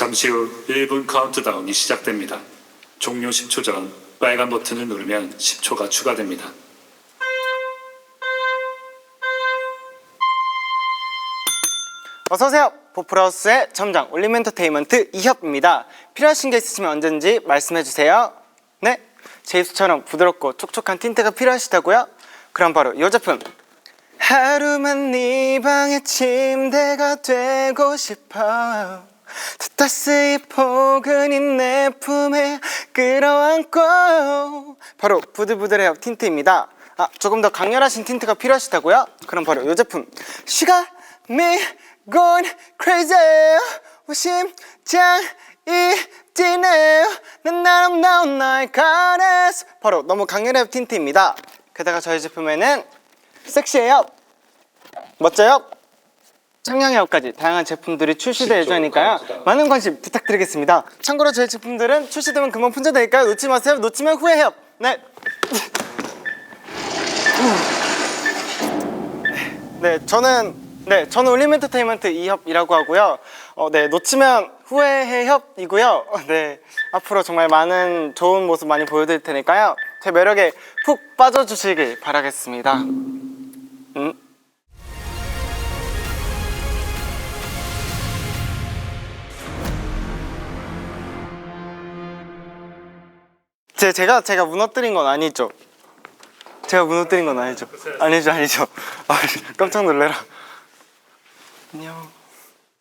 잠시 후 1분 카운트다운이 시작됩니다. 종료 10초 전 빨간 버튼을 누르면 10초가 추가됩니다. 어서오세요. 보프라우스의 점장 올림엔터테인먼트 이협입니다. 필요하신 게 있으시면 언제든지 말씀해주세요. 네? 제 입술처럼 부드럽고 촉촉한 틴트가 필요하시다고요? 그럼 바로 이 제품. 하루만 네 방의 침대가 되고 싶어 따스히 포근히 내 품에 끌어안고. 바로 부들부들해요 틴트입니다. 아 조금 더 강렬하신 틴트가 필요하시다고요? 그럼 바로 이 제품. 시간이 gone crazy 심장이 뛰네요. 난 아름다운 나의 가레스 바로 너무 강렬해요 틴트입니다. 게다가 저희 제품에는 섹시해요. 멋져요 청량해요까지 다양한 제품들이 출시될 예정이니까요 많은 관심 부탁드리겠습니다 참고로 저희 제품들은 출시되면 금방 품절되니까요 놓지 마세요 놓치면 후회해요 네 네, 저는 네, 저는 올림엔터테인먼트 이협이라고 하고요. 어, 네, 놓치면 후회해 협이고요. 어, 네, 앞으로 정말 많은 좋은 모습 많이 보여드릴 테니까요. 제 매력에 푹 빠져주시길 바라겠습니다. 제, 제가 제가 무너뜨린 건 아니죠. 제가 무너뜨린 건 아니죠. 아니죠, 아니죠. 아, 깜짝 놀래라. 안녕.